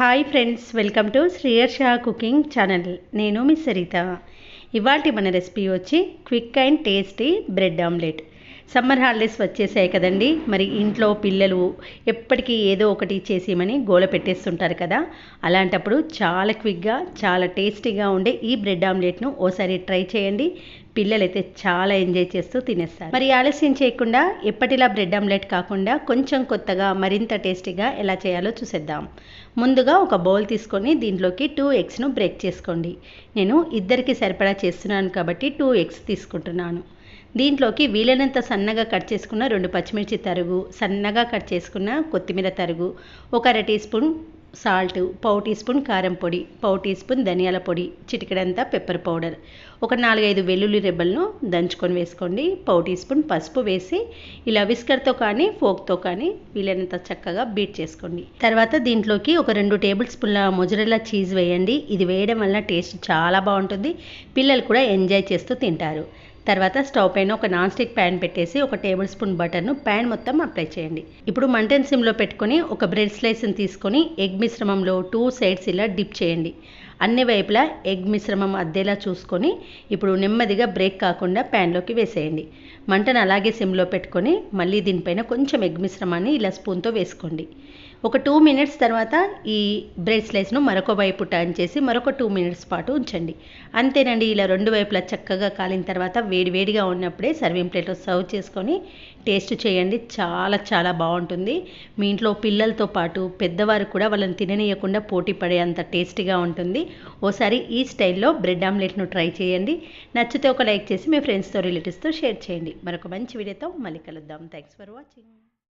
Hi friends welcome to Sriyarsha cooking channel నేను మీ సరిత. ఇవాటి మన రెసిపీ వచ్చి quick and tasty bread omelette summer holidays వచ్చేసాయి కదండి. మరి ఇంట్లో పిల్లలు ఎప్పటికీ ఏదో ఒకటి చేసేయమని గోల పెట్టేస్తుంటారు కదా. అలాంటప్పుడు చాలా క్విక్గా చాలా టేస్టీగా ఉండే ఈ బ్రెడ్ ఆమ్లెట్ను ఓసారి ట్రై చేయండి. పిల్లలైతే చాలా ఎంజాయ్ చేస్తూ తినేస్తారు. మరి ఆలస్యం చేయకుండా ఎప్పటిలా బ్రెడ్ ఆమ్లెట్ కాకుండా కొంచెం కొత్తగా మరింత టేస్టీగా ఎలా చేయాలో చూసేద్దాం. ముందుగా ఒక బౌల్ తీసుకొని దీంట్లోకి టూ ఎగ్స్ను బ్రేక్ చేసుకోండి. నేను ఇద్దరికి సరిపడా చేస్తున్నాను కాబట్టి టూ ఎగ్స్ తీసుకుంటున్నాను. దీంట్లోకి వీలైనంత సన్నగా కట్ చేసుకున్న రెండు పచ్చిమిర్చి తరుగు సన్నగా కట్ చేసుకున్న కొత్తిమీర తరుగు ఒక అర టీ స్పూన్ సాల్ట్ పావు టీ స్పూన్ కారం పొడి పావు టీ స్పూన్ ధనియాల పొడి చిటికెడంతా పెప్పర్ పౌడర్. ఒక నాలుగైదు వెల్లుల్లి రెబ్బలను దంచుకొని వేసుకోండి. పావు టీ స్పూన్ పసుపు వేసి ఇలా విస్కర్తో కానీ ఫోక్తో కానీ వీలైనంత చక్కగా బీట్ చేసుకోండి. తర్వాత దీంట్లోకి ఒక రెండు టేబుల్ స్పూన్ల మొజరెల్లా చీజ్ వేయండి. ఇది వేయడం వల్ల టేస్ట్ చాలా బాగుంటుంది. పిల్లలు కూడా ఎంజాయ్ చేస్తూ తింటారు. తర్వాత స్టవ్ పైన ఒక నాన్ స్టిక్ ప్యాన్ పెట్టేసి ఒక టేబుల్ స్పూన్ బటర్ను ప్యాన్ మొత్తం అప్లై చేయండి. ఇప్పుడు మంటన్ సిమ్లో పెట్టుకొని ఒక బ్రెడ్ స్లైస్ని తీసుకొని ఎగ్ మిశ్రమంలో టూ సైడ్స్ ఇలా డిప్ చేయండి. అన్ని వైపులా ఎగ్ మిశ్రమం అద్దేలా చూసుకొని ఇప్పుడు నెమ్మదిగా బ్రేక్ కాకుండా ప్యాన్లోకి వేసేయండి. మంటను అలాగే సిమ్లో పెట్టుకొని మళ్ళీ దీనిపైన కొంచెం ఎగ్ మిశ్రమాన్ని ఇలా స్పూన్తో వేసుకోండి. ఒక టూ మినిట్స్ తర్వాత ఈ బ్రెడ్ స్లైస్ను మరొక వైపు టర్న్ చేసి మరొక టూ మినిట్స్ పాటు ఉంచండి. అంతేనండి ఇలా రెండు వైపులా చక్కగా కాలిన తర్వాత వేడి వేడిగా ఉన్నప్పుడే సర్వింగ్ ప్లేట్లో సర్వ్ చేసుకొని టేస్ట్ చేయండి. చాలా చాలా బాగుంటుంది. మీ ఇంట్లో పిల్లలతో పాటు పెద్దవారు కూడా వాళ్ళని తిననీయకుండా పోటీ పడే అంత టేస్టీగా ఉంటుంది. ఓసారి ఈ స్టైల్లో బ్రెడ్ ఆమ్లెట్ను ట్రై చేయండి. నచ్చితే ఒక లైక్ చేసి మీ ఫ్రెండ్స్తో రిలేటివ్స్తో షేర్ చేయండి. మరొక మంచి వీడియోతో మళ్ళీ కలుద్దాం. Thanks for watching.